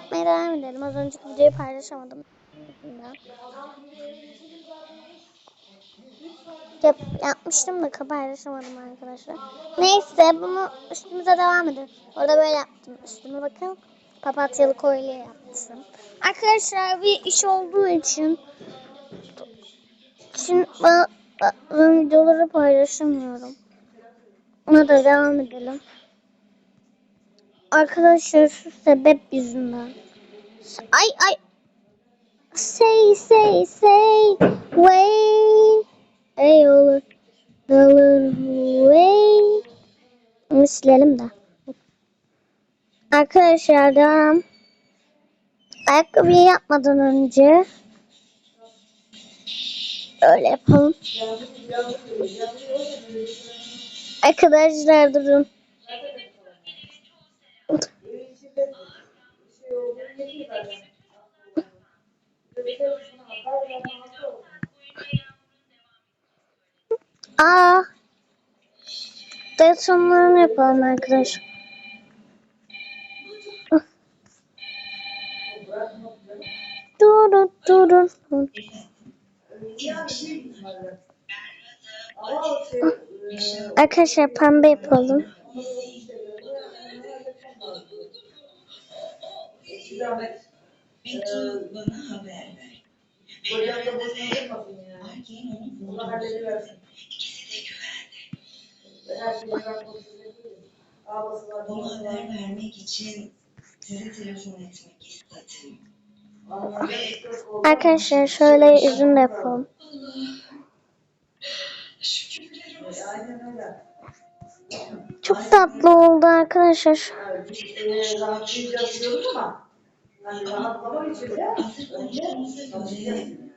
yapmaya devam edelim. Az önceki videoyu paylaşamadım. Yap, yapmıştım da paylaşamadım arkadaşlar. Neyse bunu üstümüze devam edelim. Orada böyle yaptım. Üstüme bakın. Papatyalı kolye yaptım. Arkadaşlar bir iş olduğu için ben, ben videoları paylaşamıyorum. Ona da devam edelim. Arkadaşlar şu sebep yüzünden. Ay ay. Say say say way. Ey olur. Olur way. Bunu silelim de. Arkadaşlar devam. Ayakkabıyı yapmadan önce öyle yapalım. Arkadaşlar durun. Aa. Dayatımlarını yapalım arkadaşlar. Durun durun. Arkadaşlar pembe yapalım. Bir tur bana haber ver. Beraber de erkeğin onu bulduğunu söyledi. İkisi de güvende. Ona haber vermek için size telefon etmek istedim. Arkadaşlar şöyle de yapalım. Çok tatlı oldu arkadaşlar. Size söylemek istedim.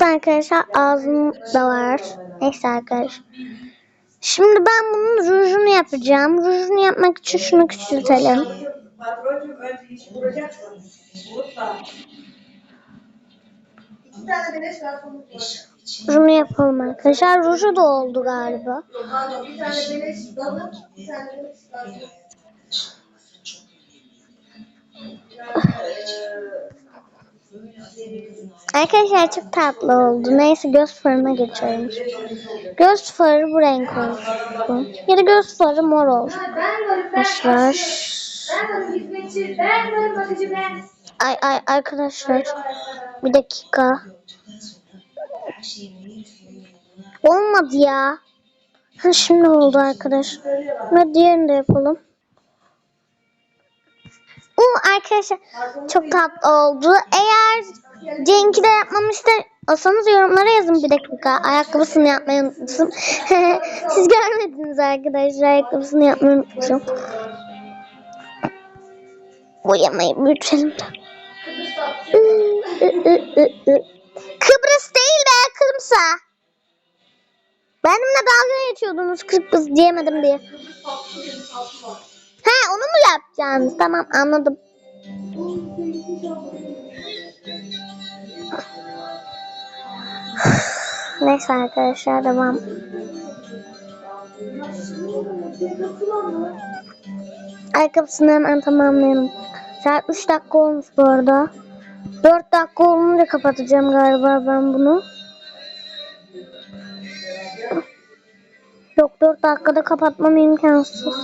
Arkadaşlar ağzım da var. Neyse arkadaşlar. Şimdi ben bunun rujunu yapacağım. Rujunu yapmak için şunu küçültelim. Patroncum önce iş kuracaksın. Unutma. İki tane beleş var. Rujunu yapalım arkadaşlar. Ruju da oldu galiba. Arkadaşlar çok tatlı oldu. Neyse göz farına geçiyorum. Göz farı bu renk olsun. Ya da göz farı mor olsun. Arkadaşlar. Ay ay arkadaşlar. Bir dakika. Her şeyin bir suyun yoluna Olmadı ya. Ha, şimdi oldu arkadaşlar. Ve diğerini de yapalım. Oo arkadaşlar çok tatlı oldu. Eğer Cenk'i de yapmamı istiyorsanız yorumlara yazın bir dakika. Ayakkabısını yapmayı unutmuşum. Siz görmediniz arkadaşlar ayakkabısını yapmayı unutmuşum. Boyamayı büyütelim de. Kıbrıs'a. Benimle dalga geçiyordunuz Kıbrıs diyemedim diye. He onu mu yapacaksınız? Tamam anladım. Neyse arkadaşlar devam. Ayakkabısını hemen tamamlayalım. Saat 3 dakika olmuş bu arada. 4 dakika olunca kapatacağım galiba ben bunu. Yok 4 dakikada kapatmam imkansız.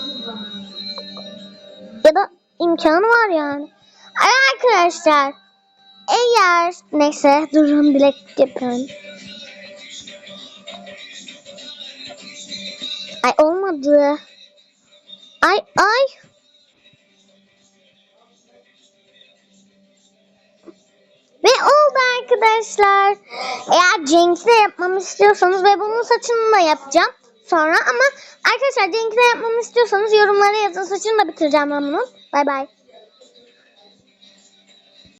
Ya da imkanı var yani. Arkadaşlar eğer neyse durun bilek yapıyorum. Ay olmadı. Ay ay. Ve oldu arkadaşlar. Eğer de yapmamı istiyorsanız ve bunun saçını da yapacağım sonra ama arkadaşlar de yapmamı istiyorsanız yorumlara yazın. Saçını da bitireceğim ben bunun. Bay bay.